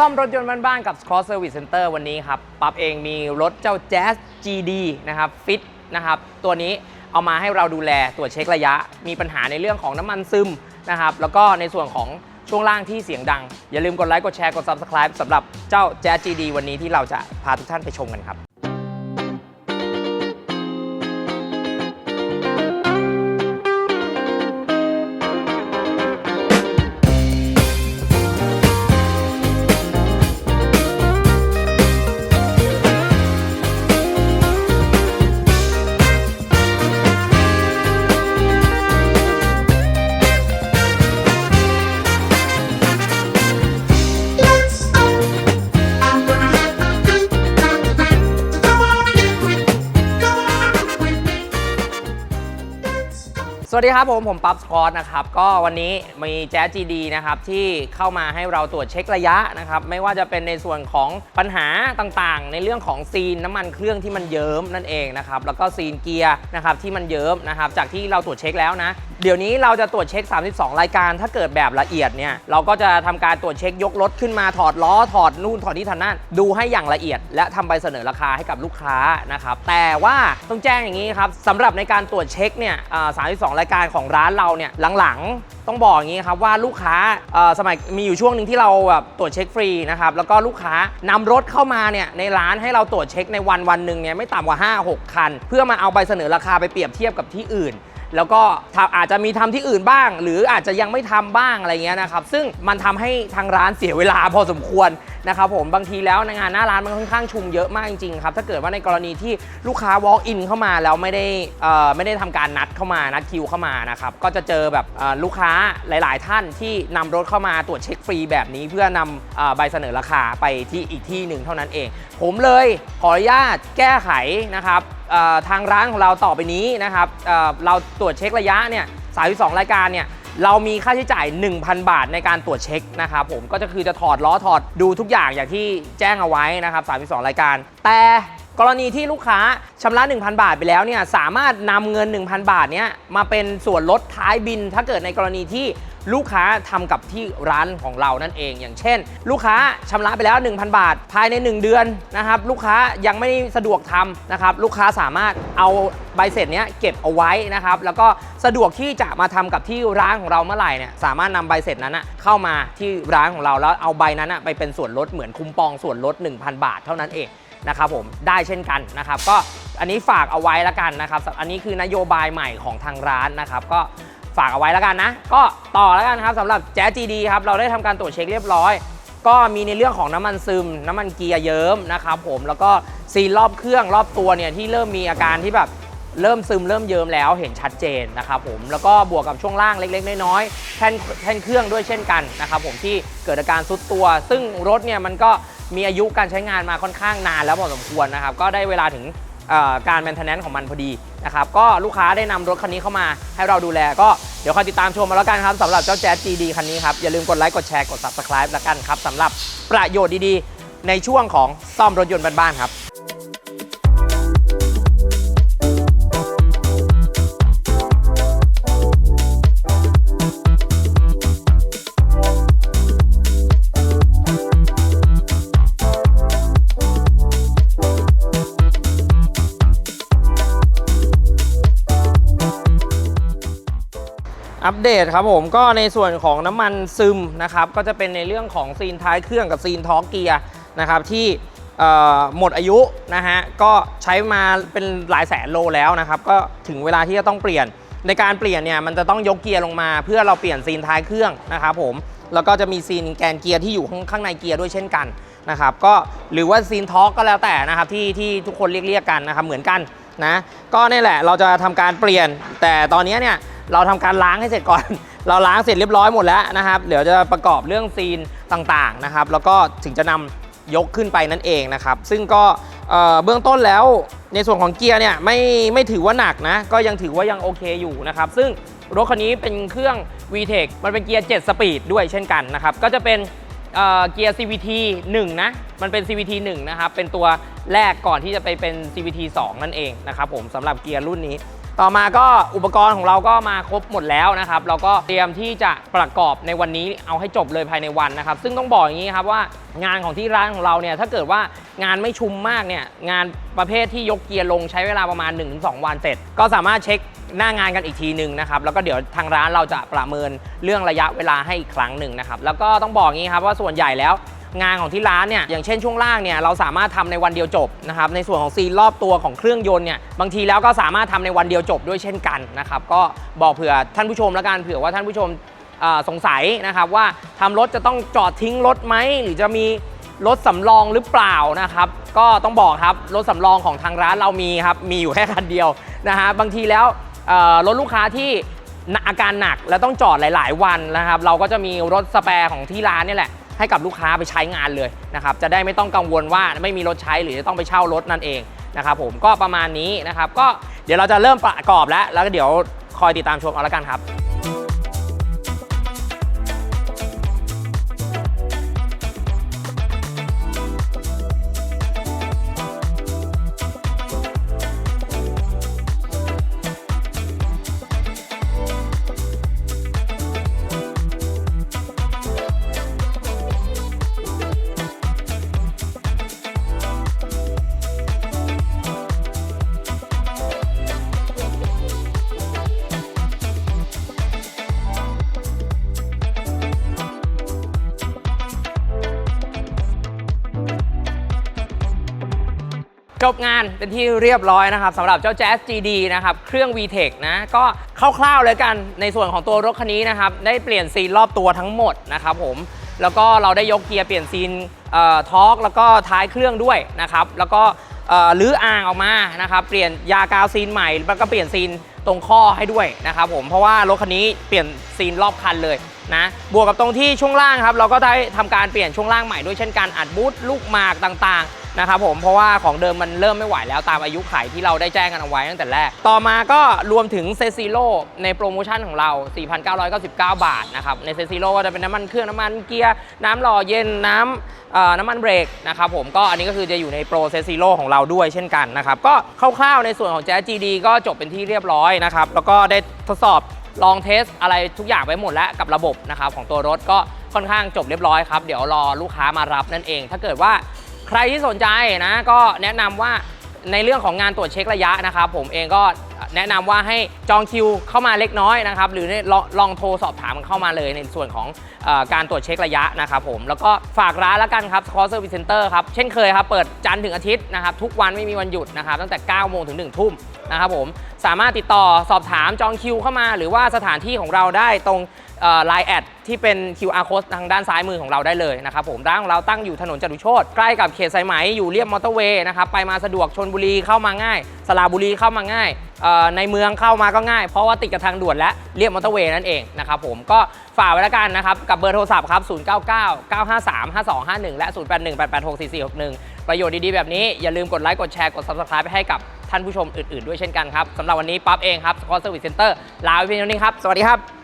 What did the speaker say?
ซ่อมรถยนต์บ้านๆกับ Cross Service Center วันนี้ครับปั๊บเองมีรถเจ้า Jazz GD นะครับฟิตนะครับตัวนี้เอามาให้เราดูแลตรวจเช็คระยะ มีปัญหาในเรื่องของน้ำมันซึมนะครับแล้วก็ในส่วนของช่วงล่างที่เสียงดัง อย่าลืมกดไลค์กดแชร์กด Subscribe สำหรับเจ้า Jazz GD วันนี้ที่เราจะพาทุกท่านไปชมกันครับ วัสดีครับผม ผมปั๊บสกอตนะครับ ก็วันนี้มีแจ๊ส GD นะครับที่เข้ามาให้เราตรวจเช็คระยะนะครับ ไม่ว่าจะเป็นในส่วนของปัญหาต่างๆ ในเรื่องของซีนน้ำมันเครื่องที่มันเยิ้มนั่นเองนะครับ แล้วก็ซีนเกียร์นะครับที่มันเยิ้มนะครับ จากที่เราตรวจเช็คแล้วนะ เดี๋ยวนี้เราจะตรวจเช็ค 32 รายการ ถ้าเกิดแบบละเอียดเนี่ย เราก็จะทำการตรวจเช็คยกรถขึ้นมาถอดล้อถอดนู่นถอดนี่ถอดนั่นดูให้อย่างละเอียด และทำใบเสนอราคาให้กับลูกค้านะครับแต่ว่าต้องแจ้งอย่างนี้ครับสำหรับในการตรวจเช็คเนี่ย32 รายการของร้านเราเนี่ยหลังๆ ต้องบอกอย่างนี้ครับว่าลูกค้าสมัยมีอยู่ช่วงหนึ่งที่เราแบบตรวจเช็คฟรีนะครับแล้วก็ลูกค้านำรถเข้ามาเนี่ยในร้านให้เราตรวจเช็คในวันวันหนึ่งเนี่ยไม่ต่ำกว่า 5-6 คัน เพื่อมาเอาใบเสนอราคาไปเปรียบเทียบกับที่อื่น แล้วก็อาจจะมีทำที่อื่นบ้าง หรืออาจจะยังไม่ทำบ้างอะไรเงี้ยนะครับ ซึ่งมันทำให้ทางร้านเสียเวลาพอสมควรนะครับผมบางทีแล้วในงานหน้าร้านมันค่อนข้างชุมเยอะมากจริงๆครับถ้าเกิดว่าในกรณีที่ลูกค้า walk in เข้ามาแล้วไม่ได้ไม่ได้ทำการนัดเข้ามานัดคิวเข้ามานะครับก็จะเจอแบบลูกค้าหลาย ๆ ท่านที่นำรถเข้ามาตรวจเช็คฟรีแบบนี้ เพื่อนำเอ่อใบเสนอราคาไปที่อีกที่หนึ่งเท่านั้นเอง ผมเลยขออนุญาตแก้ไขนะครับ ทางร้านของเราต่อไปนี้นะครับเราตรวจเช็คระยะเนี่ย32 รายการเนี่ยเรามีค่าใช้จ่าย 1,000 บาทในการตรวจเช็คนะครับผมก็จะคือจะถอดล้อถอดดูทุกอย่างอย่างที่แจ้งเอาไว้นะครับ32 รายการ แต่กรณีที่ลูกค้าชำระ 1,000 บาทไปแล้วเนี่ยสามารถนำเงิน 1,000 บาทเนี้ยมาเป็นส่วนลดท้ายบิน ถ้าเกิดในกรณีที่ ลูกค้าทำกับที่ร้านของเรานั่นเอง อย่างเช่น ลูกค้าชำระไปแล้ว 1,000 บาท ภายใน 1 เดือนนะครับ ลูกค้ายังไม่สะดวกทำนะครับ ลูกค้าสามารถเอาใบเสร็จเนี้ยเก็บเอาไว้นะครับ แล้วก็สะดวกที่จะมาทำกับที่ร้านของเราเมื่อไหร่เนี่ยสามารถนำใบเสร็จนั้นนะเข้ามาที่ร้านของเราแล้วเอาใบนั้นนะไปเป็นส่วนลดเหมือนคุ้มปองส่วนลด 1,000 บาทเท่านั้นเองนะครับผมได้เช่นกันนะครับ ก็อันนี้ฝากเอาไว้ล้วกันนะครับ อันนี้คือนโยบายใหม่ของทางร้านนะครับ ก็ ฝากเอาไว้แล้วกันนะ ก็ต่อแล้วกันครับสำหรับแจ๊จีดีครับเราได้ทำการตรวจเช็คเรียบร้อย ก็มีในเรื่องของน้ำมันซึม น้ำมันเกียร์เยิ้มนะครับผมแล้วก็ซีรอบเครื่องรอบตัวเนี่ยที่เริ่มมีอาการที่แบบเริ่มซึมเริ่มเยิ้มแล้วเห็นชัดเจนนะครับผมแล้วก็บวกกับช่วงล่างเล็กๆ น้อยๆแท่นแท่นเครื่องด้วยเช่นกันนะครับผมที่เกิดอาการซุดตัว ซึ่งรถเนี่ยมันก็มีอายุการใช้งานมาค่อนข้างนานแล้วพอสมควรนะครับก็ได้เวลาถึง การแมนเทนแนนซ์ของมันพอดีนะครับก็ลูกค้าได้นำรถคันนี้เข้ามาให้เราดูแลก็เดี๋ยวคอยติดตามชมมาแล้วกันครับสำหรับเจ้าแจ๊ส GD คันนี้ครับ อย่าลืมกดไลค์กดแชร์กด subscribe แล้วกันครับสำหรับประโยชน์ดีๆ ในช่วงของซ่อมรถยนต์บ้านๆครับ อัปเดตครับผมก็ในส่วนของน้ำมันซึมนะครับก็จะเป็นในเรื่องของซีนท้ายเครื่องกับซีนท้อเกียร์นะครับที่หมดอายุนะฮะก็ใช้มาเป็นหลายแสนโลแล้วนะครับก็ถึงเวลาที่จะต้องเปลี่ยน ในการเปลี่ยนเนี่ยมันจะต้องยกเกียร์ลงมา เพื่อเราเปลี่ยนซีนท้ายเครื่องนะครับผมแล้วก็จะมีซีนแกนเกียร์ที่อยู่ข้างางในเกียร์ด้วยเช่นกันนะครับก็หรือว่าซีนท็อกก็แล้วแต่นะครับที่ที่ทุกคนเรียกเรียกกันนะครับเหมือนกันนะก็นี่แหละเราจะทำการเปลี่ยน แต่ตอนนี้เนี่ย เราทำการล้างให้เสร็จก่อน เราล้างเสร็จเรียบร้อยหมดแล้วนะครับเดี๋ยวจะประกอบเรื่องซีนต่างๆนะครับแล้วก็ถึงจะนำยกขึ้นไปนั่นเองนะครับซึ่งก็เเบื้องต้นแล้วในส่วนของเกียร์เนี่ยไม่ไม่ถือว่าหนักนะก็ยังถือว่ายังโอเคอยู่นะครับซึ่งรถคันนี้เป็นเครื่อง VTEC มันเป็นเกียร์ 7 สปีดด้วยเช่นกันนะครับก็จะเป็นเเกียร์ CVT 1 นะ มันเป็น CVT 1 นะครับ เป็นตัวแรกก่อนที่จะไปเป็น CVT 2 นั่นเองนะครับผมสำหรับเกียร์รุ่นนี้ ต่อมาก็อุปกรณ์ของเราก็มาครบหมดแล้วนะครับ เราก็เตรียมที่จะประกอบในวันนี้เอาให้จบเลยภายในวันนะครับ ซึ่งต้องบอกอย่างนี้ครับว่างานของที่ร้านของเราเนี่ยถ้าเกิดว่างานไม่ชุมมากเนี่ยงานประเภทที่ยกเกียร์ลงใช้เวลาประมาณ 1-2 วันเสร็จ ก็สามารถเช็คหน้างานกันอีกทีหนึ่งนะครับแล้วก็เดี๋ยวทางร้านเราจะประเมินเรื่องระยะเวลาให้อีกครั้งหนึ่งนะครับแล้วก็ต้องบอกอย่างนี้ครับว่าส่วนใหญ่แล้ว งานของที่ร้านเนี่ยอย่างเช่นช่วงล่างเนี่ยเราสามารถทำในวันเดียวจบนะครับในส่วนของซีนรอบตัวของเครื่องยนต์เนี่ยบางทีแล้วก็สามารถทำในวันเดียวจบด้วยเช่นกันนะครับก็บอกเผื่อท่านผู้ชมแล้วกันเผื่อว่าท่านผู้ชมสงสัยนะครับว่าทำรถจะต้องจอดทิ้งรถไหมหรือจะมีรถสำรองหรือเปล่านะครับก็ต้องบอกครับรถสำรองของทางร้านเรามีครับมีอยู่แค่คันเดียวนะฮะบางทีแล้วรถลูกค้าที่อาการหนักแล้วต้องจอดหลาย ๆ วันนะครับ เราก็จะมีรถสแปร์ของที่ร้านนี่แหละ ให้กับลูกค้าไปใช้งานเลยนะครับจะได้ไม่ต้องกังวลว่าไม่มีรถใช้หรือจะต้องไปเช่ารถนั่นเองนะครับผมก็ประมาณนี้นะครับก็เดี๋ยวเราจะเริ่มประกอบแล้ว แล้วก็เดี๋ยวคอยติดตามชมเอาละกันครับ จบงานเป็นที่เรียบร้อยนะครับสำหรับเจ้า Jazz GD นะครับ เครื่อง VTEC นะ ก็คร่าวๆเลยกันในส่วนของตัวรถคันนี้นะครับ ได้เปลี่ยนซีนรอบตัวทั้งหมดนะครับผมแล้วก็เราได้ยกเกียร์เปลี่ยนซีนทอร์กแล้วก็ท้ายเครื่องด้วยนะครับ แล้วก็ลื้ออ่างออกมานะครับ เปลี่ยนยากาวซีนใหม่แล้วก็เปลี่ยนซีนตรงข้อให้ด้วยนะครับผมเพราะว่ารถคันนี้เปลี่ยนซีนรอบคันเลยนะบวกกับตรงที่ช่วงล่างครับ เราก็ได้ทำการเปลี่ยนช่วงล่างใหม่ด้วยเช่นกันอัดบูทลูกหมากต่างๆ นะครับผมเพราะว่าของเดิมมันเริ่มไม่ไหวแล้วตามอายุไขที่เราได้แจ้งกันเอาไว้ตั้งแต่แรก ต่อมาก็รวมถึงเซซิโลในโปรโมชั่นของเรา 4,999 บาทนะครับในเซซิโลก็จะเป็นน้ำมันเครื่องน้ำมันเกียร์น้ำหล่อเย็นน้ำน้ำมันเบรกนะครับผมก็อันนี้ก็คือจะอยู่ในโปรเซซิโลของเราด้วยเช่นกันนะครับก็คร่าวๆในส่วนของแจ๊ GD ก็จบเป็นที่เรียบร้อยนะครับแล้วก็ได้ทดสอบลองเทสอะไรทุกอย่างไว้หมดแล้วกับระบบนะครับของตัวรถก็ค่อนข้างจบเรียบร้อยครับ เดี๋ยวรอลูกค้ามารับนั่นเอง ถ้าเกิดว่า ใครที่สนใจนะก็แนะนำว่าในเรื่องของงานตรวจเช็คระยะนะครับผมเองก็แนะนำว่าให้จองคิวเข้ามาเล็กน้อยนะครับหรือลอลองโทรสอบถามเข้ามาเลยในส่วนของอการตรวจเช็คระยะนะครับผมแล้วก็ฝากร้านแล้วกันครับ s c o r Service Center ครับเช่นเคยครับเปิดจันทร์ถึงอาทิตย์นะครับทุกวันไม่มีวันหยุดนะครับตั้งแต่9โมงถึง1ทุ่มนะครับผม สามารถติดต่อสอบถามจองคิวเข้ามา หรือว่าสถานที่ของเราได้ตรงไลน์แอดที่เป็น QR code ทางด้านซ้ายมือของเราได้เลยนะครับผมร้านของเราตั้งอยู่ถนนจตุโชตใกล้กับเขตสายไหมอยู่เรียบมอเตอร์เวย์นะครับไปมาสะดวกชนบุรีเข้ามาง่าย สระบุรีเข้ามาง่าย ในเมืองเข้ามาก็ง่าย เพราะว่าติดกับทางด่วนและเรียบมอเตอร์เวย์นั่นเองนะครับผมก็ฝากไว้แล้วกันนะครับ กับเบอร์โทรศัพท์ครับ 099 953 5251 และ 0818864461 ประโยชน์ดีๆ แบบนี้อย่าลืมกดไลค์กดแชร์กด Subscribe ไปให้กับ ท่านผู้ชมอื่นๆด้วยเช่นกันครับสำหรับวันนี้ปั๊บเองครับสกอร์เซอร์วิสเซ็นเตอร์ลาไปเพียงเท่านี้ครับ สวัสดีครับ